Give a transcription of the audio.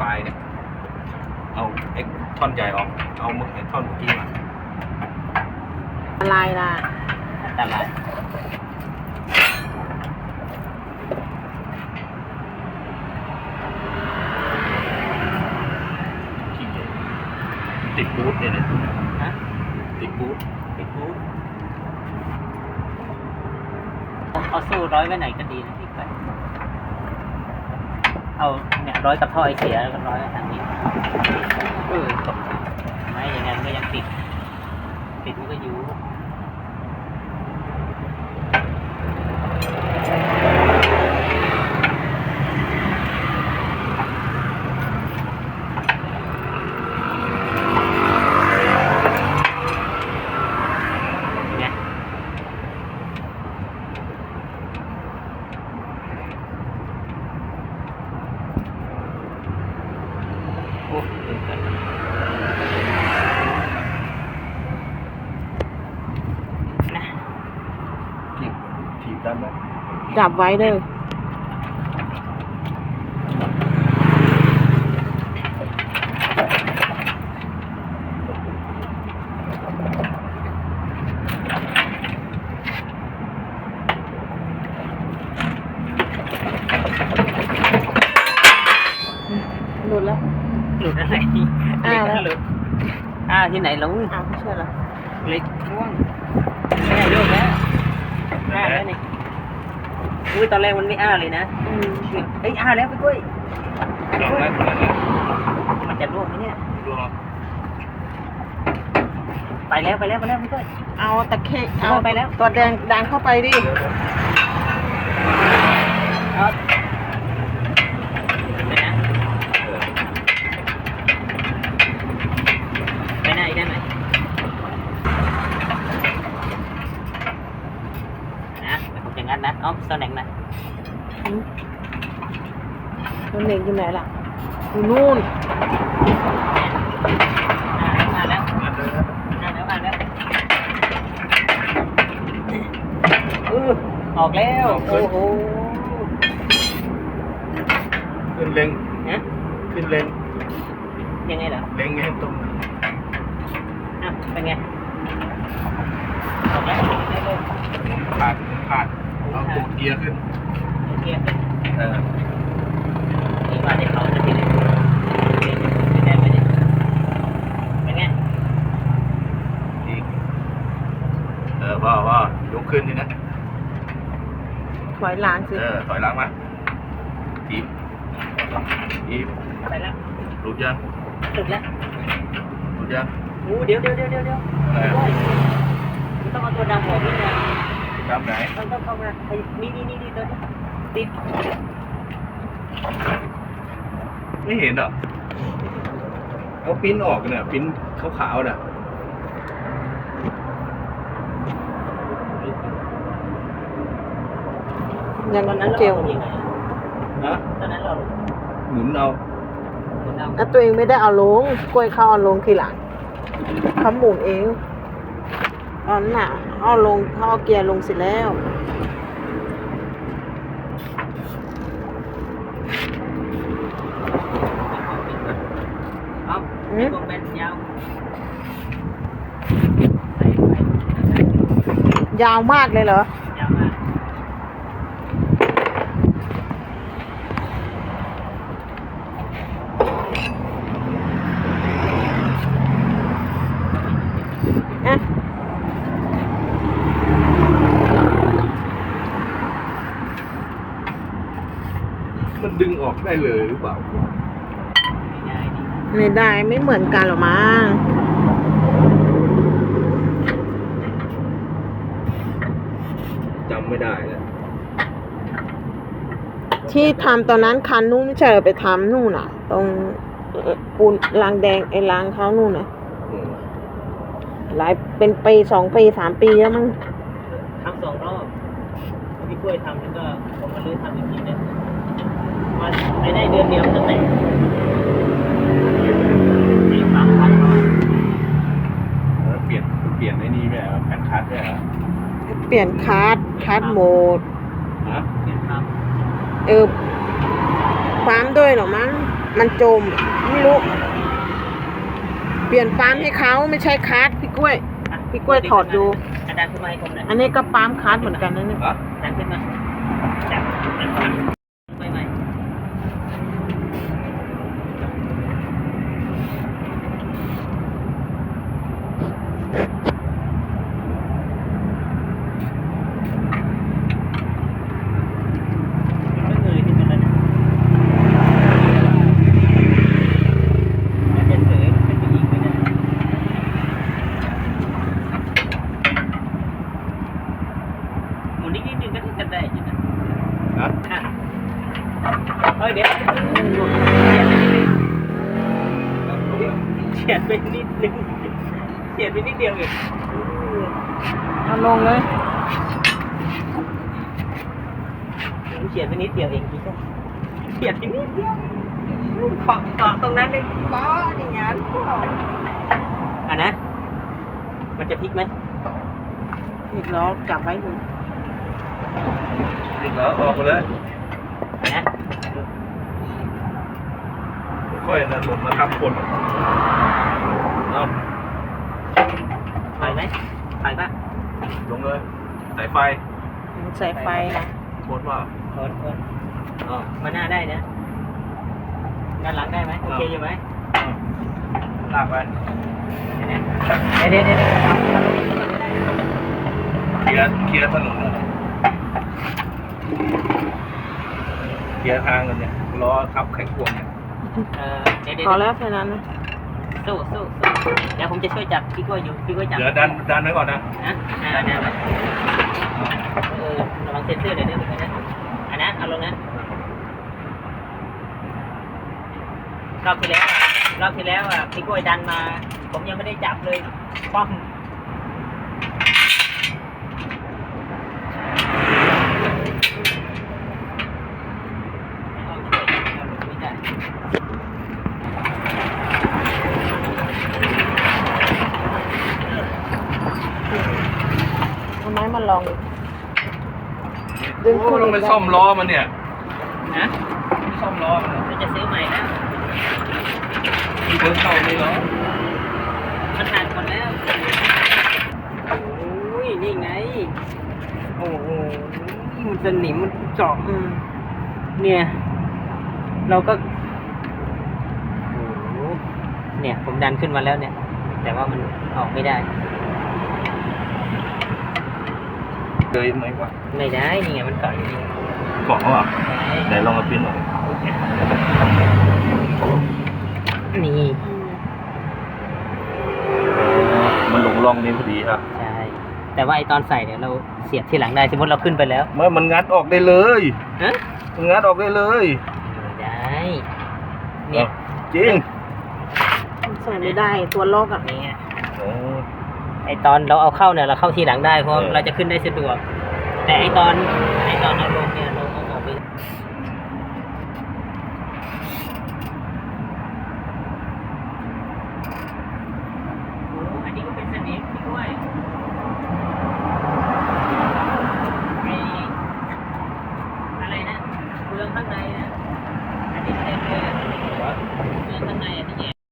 ปลายเนี่ย เอาไอ้ท่อนใหญ่ออก เอามือไอ้ท่อนเมื่อกี้มาอะไรล่ะอันตรายขี้เกียจติดบูทเนี่ยนะฮะติดบูทติดบูธเอาสู้ร้อยไว้ไหนก็ดีนะพี่ไป เอาเนี่ยร้อยกับท่อไอเสียแล้วก็ร้อยกันทางนี้เออตกไม่อย่างนั้นก็ยังติด ติดมันก็อยู่ ไงโอ้ตื่นเต้นนะ ถีบถีบด้านไหน จับไว้เด้อหลุดแล้วหลุดอะไรอ้าวแล้วหลุดอ้าวที่ไหนลงอ้าวไม่ใช่เหรอเล็กม่วงแม่โยกแล้วอ้าแล้วนี่ อุ้ยตอนแรกมันไม่อ้าเลยนะอืมเอ้ยอ้าแล้วไปกล้วยลองแล้วลองแล้วมันจะร่วงไหมเนี่ยดูลองไปแล้วไปแล้วไปแล้วไปกล้วยเอาตะเข็บเอาเอาไปแล้วตัวแดงดังเข้าไปดิ เอาไปนะ เออ ไปไหนได้ไหมนะแต่ผมจะงัดนะอ้อมโซนแหนงนะ ตัวเน่งอยู่ไหนล่ะอยู่นู่นอ่าแล้วนั่นเลยนะอ่าแล้วอ่าแล้วเออออกแล้ว โอ้โหขึ้นเล็งฮะขึ้นเล็งยังไงเหรอเล็งให้ตรงอะเป็นไงออกแล้วได้เลยขาดขาดเอาตูดเกียร์ขึ้นเคเป็นเออนี่ ว่าเด็กเขาจะติดเลยเป็นไงเป็นไงเป็นไงอีกเออพ่อพ่อยกขึ้นนี่นะ ถอยหลังสิเออถอยหลังมาทีบทีบไปแล้วหลุดยังหลุดแล้วหลุดยังโอ้เดี๋ยวเดี๋ยวเดี๋ยวเดี๋ยวเดี๋ยวเออมันต้องเอาตัวดำออกด้วยนะดำไหน มันต้องเข้ามาไอ้นี่นี่นี่นี่ตัวนี้ติด ไม่เห็นเหรอเอาปิ้นออกเนี่ยปิ้นขาวๆน่ะยังตอนนั้นเราเจลเอายังไงนะตอนนั้นเราหมุนเอาคุณเอาอะตัวเองไม่ได้เอาลง กล้วยเข้าเอาลงทีหลังเขาหมุนเองอันน่ะ เอาลงเขาเอาเกียร์ลงเสร็จแล้ว เอาอืไอ้มวงแบนยาวยาวมากเลยเหรอยาวมากอะมันดึงออกได้เลยหรือเปล่าง่ายดี ไม่ได้ไม่เหมือนกันหรอมั้งจำไม่ได้แล้วที่ทำตอนนั้นคันนู้นไม่ใช่เหรอไปทำนู่นน่ะ ตรงเอ่อปูนรางแดงไอ้รางเขานู่นน่ะอืมหลายเป็นปีสองปีสามปีแล้วมั้งทำสองรอบพี่กล้วยทำแล้วก็ผมมาลื้อทำอีกทีนึงมันไม่ได้เดือนเดียวมันจะแตกนี่สามพัน แล้ว เปลี่ยนเปลี่ยนไอ้นี่ไปเหรอแผ่นคัดไปเหรอเปลี่ยนคาร์ดคัดโหมดฮะเปลี่ยนครับเออปั๊มด้วยเหรอมั้ง มันจม ไม่รู้ เปลี่ยนปั๊มให้เขาไม่ใช่คัดพี่กล้วยอะพี่กล้วยถอดดู อาจารย์ขึ้นมาให้ผมหน่อยอันนี้ก็ปั๊มคัดเหมือนกันนะเนี่ยฮะดันขึ้นมาจับดันก่อนไม่ไม่ไม่เงยขึ้นมาแล้วนะมันจะเสยมันเป็นผู้หญิงไม่ได้หมุ นนิดนิดนึงก็จะได้อยู่นะฮะอะเฮ้ยเดี๋ยวเฉียดไปนิดนึงเฉียดไปนิดเดียวเองเอาลงเลยเฉียดไปนิดเดียวเองพี่ก็เฉียดไปนิดเดียวขอบขอบตรงนั้นเลยป้ออย่างนั้นอะนะ มันจะพลิกไหมอีกล้อจับไว้ดู อีกแล้วออกไปเลยอะนะค่อยนะหล่นมาทับคนเอาถอยไหมถอยปะลงเลยสายไฟใส่ไฟนะโคตรว่าโทนโทนเอา มาหน้าได้นะด้านหลังได้ไหมโอเคอยู่ไหมลากไปเดี๋ยวเดี๋ยวเดี๋ยวเคลียร์เคลียร์ถนนเลย เคลียร์ทางกันเนี่ยล้อทับไขควงเนี่ยเออเดี๋ยวเดี๋ยพอวแล้วแค่นั้นนะสู้สู้สู้เดี๋ยวผมจะช่วยจับพี่กล้วยอยู่พี่กล้วยจับเดี๋ยวดันดันไว้ก่อนนะนะอ่าเนี่ยเออระวังเซ็นเซอร์เดี๋ยวเดี๋ยวนะอันนั้นเอาลงนะรอบที่แล้วอะรอบที่แล้วอะพี่กล้วยดันมา ผมยังไม่ได้จับเลยป้อมเอาช่วยเอาลงไม่ได้ เอาไม้มาลอง ดึงโอ้ขึ้น ต้องไปซ่อมล้อมันเนี่ยนะซ่อมล้อมันเราจะซื้อใหม่แล้ว มีเดินเข้าไม่ล้อมันหักหมดแล้ว โอ้ย นี่ไง โอ้โห มันสนิมมันเจาะอืมเนี่ย เราก็โอ้โหเนี่ย ผมดันขึ้นมาแล้วเนี่ย แต่ว่ามันออกไม่ได้ เลยไหมวะไม่ได้นี่ไงมันเกาะอยู่นี่เกาะอะไหนลองมาปิ้นหน่อยนี่มันหลงร่องนี้พอดีอะใช่แต่ว่าไอตอนใส่เนี่ยเราเสียบที่หลังได้สมมติเราขึ้นไปแล้วเมื่อมันงัดออกได้เลยฮะมันงัดออกได้เลยไม่ได้เนี่ยจริงใส่ไม่ได้ตัวล็อกอะนี่ ไงโอ้ไอตอนเราเอาเข้าเนี่ยเราเข้าทีหลังได้เพราะเออเราจะขึ้นได้สะดวก แต่ไอตอนไอตอนเอาลงเนี่ยเรา